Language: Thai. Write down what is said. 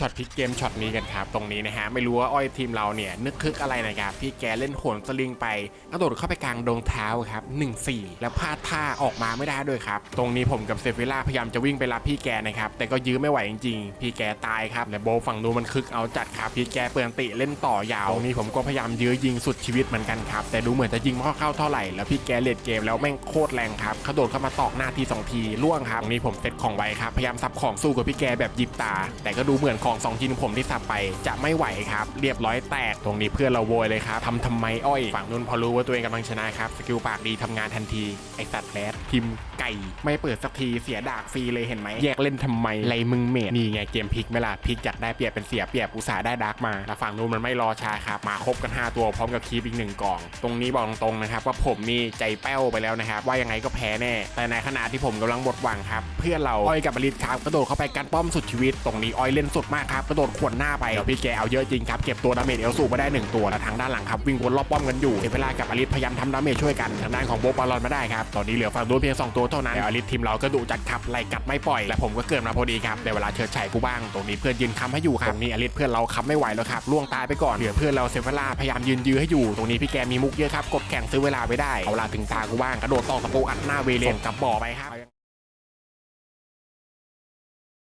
ช็อตพลิกเกมช็อตนี้กันครับ ตรงนี้นะฮะไม่รู้ว่าอ้อยทีมเราเนี่ยนึกคึกอะไรนะครับพี่แกเล่นโหนสลิงไปกระโดดเข้าไปกลางดงเท้าครับ1 4 แล้วพลาดท่าออกมาไม่ได้ด้วยครับ ตรงนี้ผมกับเซฟิล่าพยายามจะวิ่งไปรับพี่แกนะครับแต่ก็ยื้อไม่ไหวจริงๆ พี่แกตายครับและโบฝั่งนู้นมันคึกเอาจัดครับพี่แกเปลืองติเล่นต่อยาวตรงนี้ผมก็พยายามยื้อยิงสุดชีวิตเหมือนกันครับแต่ดูเหมือนจะยิงไม่เข้าเท่าไหร่แล้วพี่แกเลดเกมแล้วแม่งโคตรแรงครับกระโดดเข้ามาตอกหน้าทีสองทีล่วงครับตรงนี้ผมเซตของไว้ครับพยายามสับของสู้กับพี่แกแบบยิบตา แต่ก็ดูเหมือนของสองทีมผมที่สับไปจะไม่ไหวครับ เรียบร้อยแตกตรงนี้เพื่อนเราโวยเลยครับทำทำไมอ้อยฝั่งนู้นพอรู้ว่าตัวเองกำลังชนะครับสกิลปากดีทำงานทันทีไอสัตว์แรดพิมพ์ไก่ไม่เปิดสักทีเสียดากฟรีเลยเห็นไหมแยกเล่นทำไมไรมึงเมดนี่ไงเกมพลิกไม่ล่ะพลิกจากได้เปรียบเป็นเสียเปรียบอุตส่าห์ได้ดาร์กมาแต่ฝั่งนู้นมันไม่รอช้าครับมาครบกัน 5 ตัวพร้อมกับคีบอีกหนึ่งกล่อง ตรงนี้บอกตรงๆนะครับว่าผมนี่ใจแป้วไปแล้วนะครับว่ายังไงก็แพ้แน่ แต่ในขณะที่ผมกำลังหมดหวังครับเพื่อนเราอ้อยกับบริษครับกระโดดเข้าไปกันป้อมสุดชีวิต ตรงนี้อ้อยเล่นสุดมากครับกระโดดขวนหน้าไปเดี๋ยวพี่แกเอาเยอะจริงครับเก็บตัวดาเมจเอลสูมาได้หนึ่งตัวและทางด้านหลังครับวิ่งวนรอบป้อมกันอยู่เอเวลากับบริษพยายามทำดาเมจช่วยกันทางด้านของโบบอลลอนมาได้ครับตอนนี้เหลือฝั่งนู้นเพียงสองตัวเท่านั้นแต่อลิสทีมเราก็ดุจัดครับไล่กัดไม่ปล่อย และผมก็เกิดมาพอดีครับในเวลาเฉิดฉายกูบ้างตรงนี้เพื่อนยืนค้ำให้อยู่ครับตรงนี้อลิสเพื่อนเราค้ำไม่ไหวแล้วครับล่วงตายไปก่อนเหลือเพื่อนเราเซฟเวลาพยายามยืนยื้อให้อยู่ตรงนี้พี่แกมีมุกเยอะครับกดแข่งซื้อเวลาไว้ได้เอาเวลาถึงตากูบ้างกระโดดต่อตะปูอัดหน้าเวเลนกับบ่อไปครับ